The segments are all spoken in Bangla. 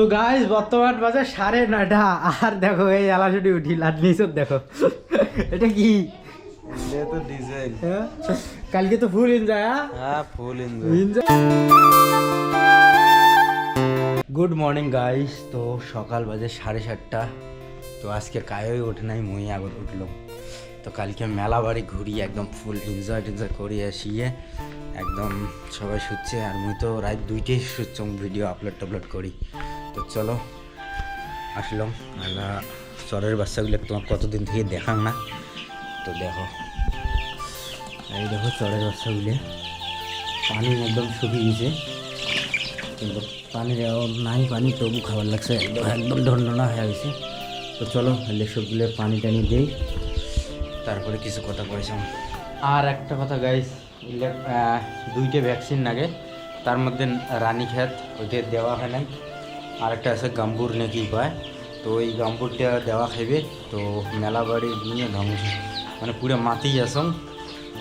তো গাইস বর্তমান বাজার সাড়ে নটা আর দেখো এই এলাশুটি উঠিল আর নিচের দেখো। এটা কি? হ্যাঁ? কালকে তো ফুল ফুল গুড মর্নিং গাইস তো সকাল বাজে সাড়ে সাতটা। তো আজকে কায়ই ওঠে নাই মই আগর উঠল তো কালকে মেলা বাড়ি ঘুরি একদম ফুল এনজয় টেনজয় করি আসিয়ে। একদম সবাই শুচ্ছে আর মুই তো রাত দুইটাই শুচ্ছ ভিডিও আপলোড টাপলোড করি। তো চলো, আসলাম। আমরা চরের বাচ্চাগুলো তোমার কতদিন থেকে দেখাং না? তো দেখো, এই দেখো চরের বাচ্চাগুলো। পানি একদম শুকিয়ে গেছে। কিন্তু পানি নাই, পানি তবু খাবার লাগছে। একদম একদম ঢন্ডনা হয়ে গেছে। তো চলো হলে সবগুলো পানি টানি দিই। তারপরে কিছু কথা কয়েছিলাম আর একটা কথা গাইস দুইটা ভ্যাকসিন লাগে। তার মধ্যে রানী খেত ওইটা দেওয়া হয় নাই। আর একটা আছে গাম্বুর নাকি কয় তো ওই গাম্বুরটা দেওয়া খাইবে। তো মেলা বাড়ি নিয়ে ধ্বংস মানে পুরো মাতেই আসম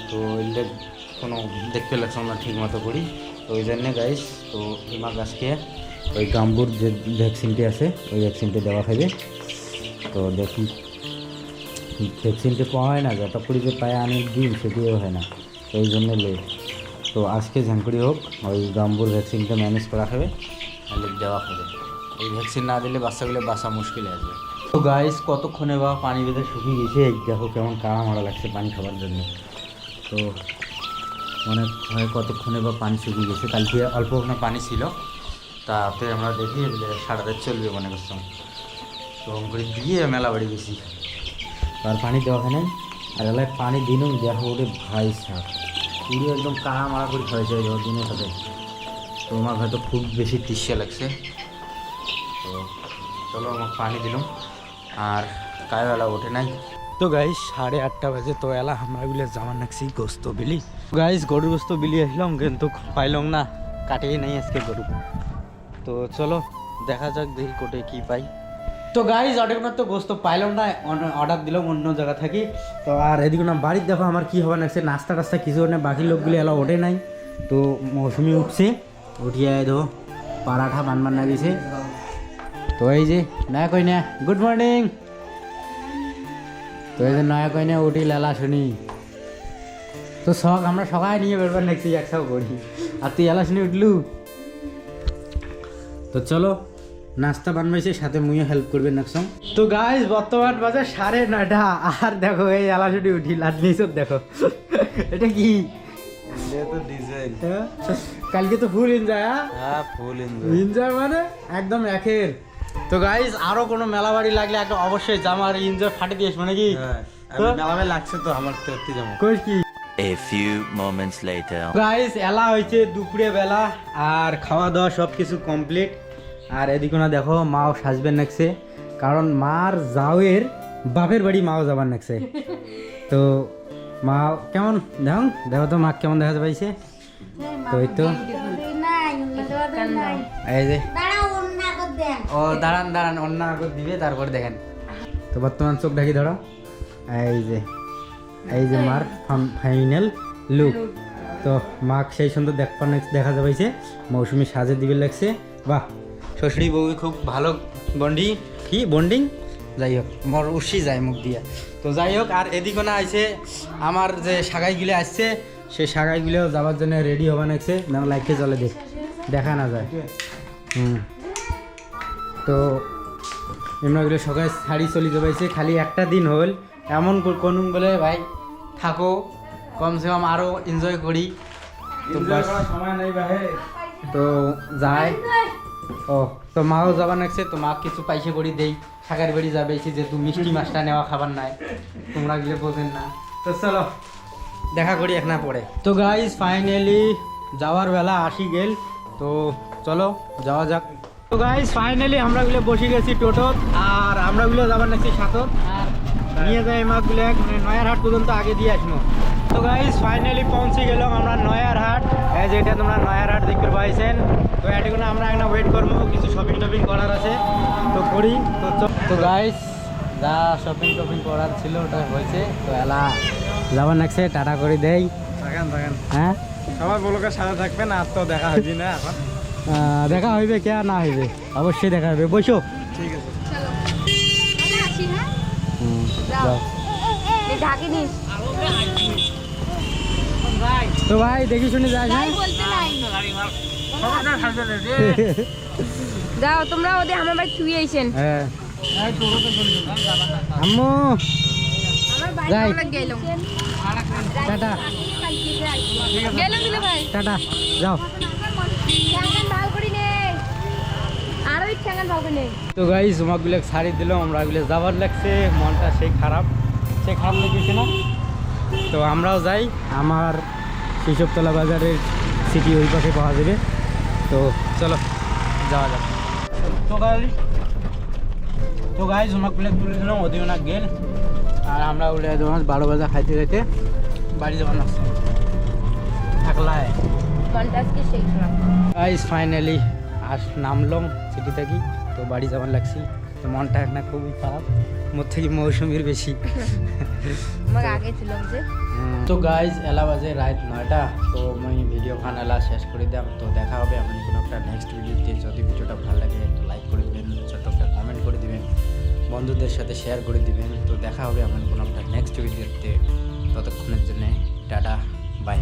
তো এলে কোনো দেখতে লাগছে না ঠিক মতো করি। তো ওই জন্যে গাইস তো হিমা গাছকে ওই গাম্বুর যে ভ্যাকসিনটি আছে, ওই ভ্যাকসিনটি দেওয়া খাইবে। তো দেখি ভ্যাকসিনটি পাওয়া হয় না যত করে যে পায় আমি দিন, সেটিও হয় না। তো ওই জন্য লেট তো আজকে ঝাঙ্কুড়ি হোক, ওই গাম্বুর ভ্যাকসিনটা ম্যানেজ করা হবে তাহলে দেওয়া হবে এই ভ্যাকসিন না দিলে বাচ্চাগুলো বাঁচা মুশকিল আসবে তো গাইস কতক্ষণে বা পানি বেঁধে শুকিয়ে গেছে? দেখো কেমন কাড়া মারা লাগছে পানি খাবার জন্য। তো মনে হয় কতক্ষণে বা পানি শুকিয়ে গেছে? কালকে অল্প ওখানে পানি ছিল। তাতে আমরা দেখি যে সারা রাত চলবে মনে করছিলাম তো করে দিয়ে মেলা বাড়ি গেছি। আর পানি দেওয়া নাই। আর এলাকায় পানি দিনও দেখো ওরে ভাই সাপ পুরো একদম কাড়া মারা করে ওই দিনের সাথে তো আমার হয়তো খুব বেশি তৃষ্ণা লাগছে। তো চলো আমার পানি দিলাম। আর কায়বেলা ওঠে নাই। তো গাইস সাড়ে আটটা বাজে তো এলা, আমরা গুলো জামান নাকছি গোস্ত বিলি। গাইস গরুর গোস্ত বিলি আসলাম, কিন্তু পাইলাম না, কাটেই নাই আজকে গরু। তো চলো, দেখা যাক দেখি কোটে কি পাই। তো গাইজ অর্ডার তো গোস্ত পাইলাম না অর্ডার দিলাম অন্য জায়গা থাকি। তো আর এদিকে না বাড়ির দেখো আমার কি হবে নাকছে নাস্তা টাস্তা কিছু না বাকি লোকগুলো এলা ওঠে নাই। তো মৌসুমি উঠছে, উঠিয়ে ধো পারাঠা বানবান না গেছে তো এই যে নয়া কইনা গুড মর্নিং তো এই যে নয়া কইনা উঠি লালা শুনি। তো শখ আমরা সবাই নিয়ে বেরবার নেক্সট একসাথে করি আর তুই এলা শুনি উঠলু? তো চলো নাস্তা বানবাইছে সাথে মুইও হেল্প করবে নাকসং তো গাইস বর্তমান বাজার সাড়ে নয়টা। আর দেখো এই এলা শুনি উঠি আর সব দেখো। এটা কি? হ্যাঁ? কালকে তো ফুল এনজয় হ্যাঁ? ফুল এনজয় এনজয় মানে একদম একের। তো গাইস আরও কোনো মেলা বাড়ি লাগলে একটা অবশ্যই জামার এনজয় ফাটে দিয়েছ মানে কি আমি মেলামে লাগছে তো আমার তো একটু যাব। কি? A few moments later. Guys এলা হয়েছে দুপুরে বেলা আর খাওয়া দাওয়া সব কিছু কমপ্লিট আর এদিকে না দেখো মাও সাজবেন নাকছে। কারণ মার জাওয়ের বাপের বাড়ি মাও যাবার নাকছে। তো মা কেমন? দেখো দেখো তো মা কেমন দেখা পাইছে তো এই তো। এই যে। ও দাঁড়ান দাঁড়ান অন্য আগত দিবে তারপরে দেখেন। তো বর্তমান চোখ ঢাকি ধরো। এই যে এই যে মার ফাইনাল লুক। তো মাক সেই সুন্দর দেখবার দেখা যাবাইছে মৌসুমি সাজে দিবে লাগছে। বাহ শ্বশুরি বউ খুব ভালো বন্ডি। কি বন্ডিং? যাই হোক মোর উসি যায় মুখ দিয়ে। তো যাই হোক আর এদিকে না আছে আমার যে সাগাইগুলো আসছে সেই সাগাইগুলো যাওয়ার জন্য রেডি হবা নাকছে না লাইটে চলে দেখ দেখা না যায়। হুম। তো এমনগুলো সকালে শাড়ি চলি যাবাইছে খালি একটা দিন হল। এমন কোন বলে ভাই থাকো কমসে কম আরও এনজয় করি। তো বাস। সময় নাই ভাই। তো যায়। ও তো মাও যাবার নাকছে তো মা কিছু পয়সা করি দেই। সাকার বাড়ি যাবে যেহেতু মিষ্টি মাছটা নেওয়া খাবার নাই। তোমরা গেলে বোঝেন না। তো চলো দেখা করি এক না পরে। তো গাইজ ফাইনালি যাওয়ার বেলা আসি গেল। তো চলো যাওয়া যাক। তো গাইজ ফাইনালি আমরা গুলো বসে গেছি টোটোত আর আমরা গুলো যাবার নাকি সাথত আর? নিয়ে যাই মাছগুলো মানে নয়ার হাট পর্যন্ত আগে দিয়ে আসব। তো গাইজ ফাইনালি পৌঁছে গেলাম আমরা নয়ার হাট এই যেটা তোমরা নয়ার হাট দেখতে পাইছেন। তো এটুকুন আমরা একটা ওয়েট করব কিছু শপিং টপিং করার আছে। তো করি তো তো গাইজ যা শপিং টপিং করার ছিল ওটা হয়েছে। তো এলা যাবার নাকছে টাটা করে দেই। থাকেন থাকেন। হ্যাঁ? সবাই বলকে সাথে থাকবেন আর তো দেখা হয়নি না এখন। দেখা হইবে কে না হইবে? অবশ্যই দেখা হবে বসো। ঠিক আছে তো ভাই দেখি শুনে যাস যাও তোমরা ওদের আমার বাড়ি ছুঁয়ে আইছেন হ্যাঁ। আম্মু। যাই। টাটা। গেলাম। দিলে ভাই টাটা। যাও। তো গাইস তোমাগুলো শাড়ি দিলাম আমরা ওগুলো যাবার লাগছে মনটা সেই খারাপ সে খারাপ লেগেছে না। তো আমরাও যাই আমার শিশবতলা বাজারের সিটি ওই পাশে পাওয়া যাবে। তো চলো যাওয়া যাক। তো গাই তো গাই জমাগুলো তুলে দিলাম ওদিও না গেল। আর আমরা উঠে তোমার বারো বাজা খাইতে খাইতে বাড়ি যাবার লাগছে। গাইস ফাইনালি আস নামলাম সিটি থাকি। তো বাড়ি যাওয়ার লাগছি। তো মনটা একটা খুবই খারাপ। মোর থেকে মৌসুমির বেশি। আমার তো গাইজ এলা বাজে রাত নয়টা। তো আমি ভিডিও খান এলা শেষ করে দিলাম। তো দেখা হবে আপনি কোনো একটা নেক্সট ভিডিওতে যদি ভিডিওটা ভালো লাগে একটা লাইক করে দিবেন ছোট্ট একটা কমেন্ট করে দিবেন বন্ধুদের সাথে শেয়ার করে দিবেন। তো দেখা হবে আপনি কোনো একটা নেক্সট ভিডিওতে ততক্ষণের জন্যে টাটা বাই